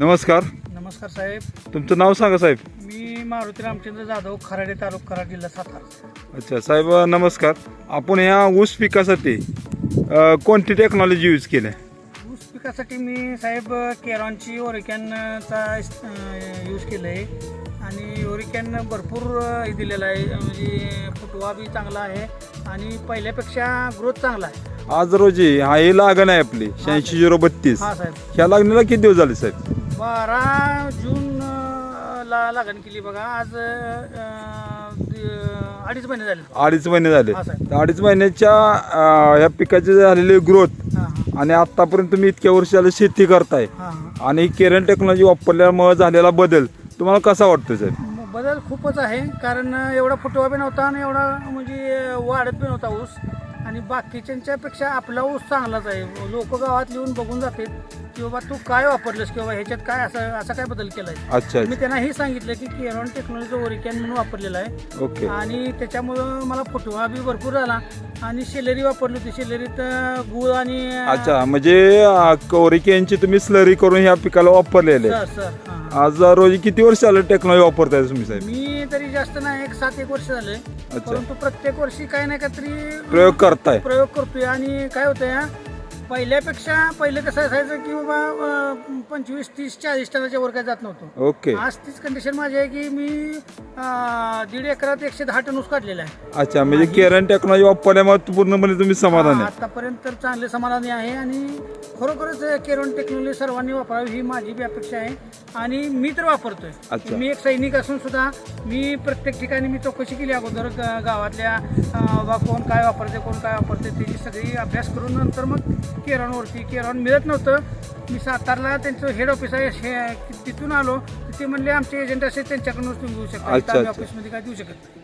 नमस्कार. नमस्कार साहेब. तुमचं नाव सांगा साहेब. मी मारुती रामचंद्र जाधव खराडे तालुका कराड जिल्हा सातारा. अच्छा साहेब नमस्कार. आपण ह्या ऊस पिकासाठी अ, कोणती टेक्नॉलॉजी यूज केली? ऊस पिकासाठी मी साहेब केरॉनची ओरिकॅनचा यूज केलं आहे आणि ओरिकॅन भरपूर अ, हे दिलेला आहे. म्हणजे फुटवा बी चांगला आहे. आणि पहिल्यापेक्षा ग्रोथ चांगला आहे. आज रोजी हा ही लागण आहे आपली शहाऐंशी झिरो बत्तीस. हा साहेब. ह्या लागणीला किती दिवस झाले साहेब? बारा जून अ, ला लागण केली बघा. आज अ, दि- अडीच महिने झाले. अडीच महिने झाले. हा, साहेब. तर अडीच महिन्याच्या अ, ह्या पिकाची झालेली ग्रोथ हां आणि आतापर्यंत तुम्ही इतक्या वर्षाला शेती करताय. हां हां. आणि केरन टेक्नॉलॉजी वापरल्यामुळे झालेला बदल तुम्हाला कसा वाटतो साहेब बदल खूपच आहे. कारण एवढा फुटवा बी नव्हता आणि एवढा म्हणजे वाढत बी नव्हता ऊस. आणि बाकीच्यांच्या पेक्षा आपला ऊस चांगलाच आहे. लोक गावात येऊन बघून जातात की बाबा तू काय वापरलंस किंवा ह्याच्यात काय असं असा काय बदल केलाय? अच्छा मी त्यांना हे सांगितलं की केरॉन टेक्नॉलॉजीचं ओरिकॅन म्हणून वापरलेलं आहे. ओके. आणि त्याच्यामुळं मला फुटवा बी भरपूर झाला आणि शेलेरी वापरली होती. शेलेरीत गुळ आणि अच्छा म्हणजे कोरिकेनची तुम्ही स्लरी करून ह्या पिकाला वापरलेले. सर सर हां हां. आज रोजी किती वर्ष झालं टेक्नॉलॉजी वापरताय तुम्ही साहेब? मी तरी जास्त नाही एक सात एक वर्ष झाले. परंतु प्रत्येक वर्षी काही ना काहीतरी प्रयोग करताय. प्रयोग करतोय आणि काय होतं या पहिल्यापेक्षा पहिले कसं असायचं की बाबा पंचवीस तीस चाळीस टनाच्या वर काय जात नव्हतं. ओके. आज तीच कंडिशन माझी आहे की मी अं, दीड एकरात एकशे दहा टन ऊस काढलेला आहे. अच्छा म्हणजे केरन टेक्नॉलॉजी वापरल्यामुळे पूर्णपणे तुम्ही समाधान आहे. आतापर्यंत तर चांगले समाधानी आहे आणि खरोखरच केरन टेक्नॉलॉजी सर्वांनी वापरावी ही माझी बी अपेक्षा आहे. आणि मी तर वापरतोय. अच्छा. मी एक सैनिक असून सुद्धा मी प्रत्येक ठिकाणी मी चौकशी केली अगोदर ग- गावातल्या अं, बाबा कोण काय वापरते कोण काय वापरते त्याची सगळी अभ्यास करून नंतर मग केरॉनवरती केरॉन मिळत नव्हतं. मी सातारला त्यांचं हेड ऑफिस आहे हे- तिथून आलो. तर ते म्हणले आमचे एजंट असेल त्यांच्याकडूनच तुम्ही घेऊ शकता. अच्छा, आम्ही अच्छा. ऑफिसमध्ये काय देऊ शकत नाही.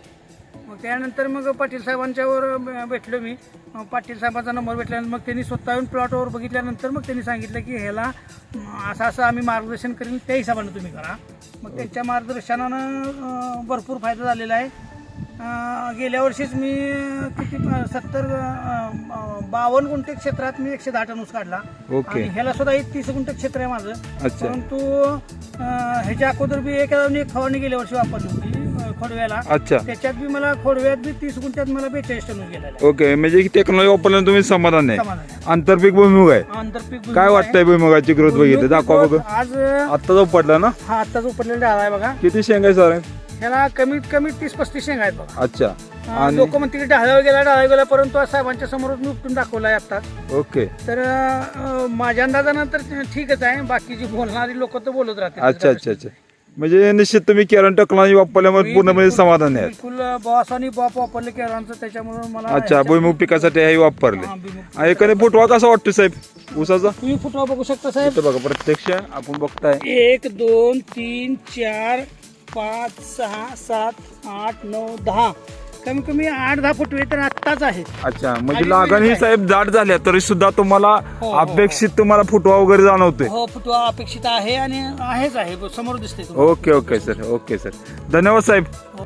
मग त्यानंतर मग पाटील साहेबांच्यावर भेटलो मी. मग पाटील साहेबांचा नंबर भेटल्यानंतर मग त्यांनी स्वतः येऊन प्लॉटवर बघितल्यानंतर मग त्यांनी सांगितलं की ह्याला असं असं आम्ही मार्गदर्शन करेन. त्या हिशोबानं तुम्ही करा. मग त्यांच्या मार्गदर्शनानं अं, भरपूर फायदा झालेला आहे. गेल्या वर्षीच मी किती सत्तर बावन्न गुंठे क्षेत्रात मी एकशे दहा टन ऊस काढला. ओके. आणि ह्याला सुद्धा एक तीस गुंठे क्षेत्र आहे माझं. अच्छा. परंतु अं, ह्याच्या अगोदर बी एक एक फवारणी गेल्या वर्षी वापरली होती अं, खोडव्याला. अच्छा. त्याच्यात बी मला खोडव्यात बी तीस गुंठ्यात मला बेचाळीस टन ऊस गेलेला आहे. ओके म्हणजे टेक्नॉलॉजी वापरल्याने तुम्ही समाधान आहे. समाधान आहे. आंतरपीक भुईमुग आहे. आंतरपीक भुईमुग काय आहे. वाटतंय भुईमुगाची ग्रोथ बघितली? दाखवा बघ. आज आत्ता जो पडला ना? हा आत्ताच उपडलेला डाळ आहे बघा. किती शेंगा आहे सर ह्याला कमीत कमी तीस पस्तीस शेंगा आहेत बघा. अच्छा. आणि? लोक म्हणतील की डाळ्यावर गेला डाळ्यावर गेला परंतु आज साहेबांच्या समोरच मी उपटून दाखवला आहे आत्ताच. ओके. तर अं, माझ्या अंदाजानं तर ठीकच आहे बाकीची बोलणारी लोक तर बोलत राहतात अच्छा अच्छा अच्छा. म्हणजे निश्चित तुम्ही केरन टेक्नॉलॉजी वापरल्यामुळे पूर्णपणे समाधान आहे बिलकुल बॉस आणि बॉप वापरले केरांचं त्याच्यामुळे मला अच्छा भुईमुग पिकासाठी हे वापरले. हा, भुईमुग. आणि एखादा फुटवा कसा वाटतो साहेब? ऊसाचा? तुम्ही फुटवा बघू शकता साहेब. इथं बघा प्रत्यक्ष आपण बघताय. एक दोन तीन चार पाच सहा सात आठ नऊ दहा कमी कमी आठ दहा फुटवे तर आत्ताच आहेत अच्छा म्हणजे आणि लागण ही? साहेब जाड झाल्या तरी सुद्धा तुम्हाला हो, हो. अपेक्षित तुम्हाला फुटवा वगैरे जाणवतोय हो फुटवा अपेक्षित आहे आणि आहेच आहे समोर दिसते तुम्हाला. Okay okay sir okay sir धन्यवाद साहेब हो.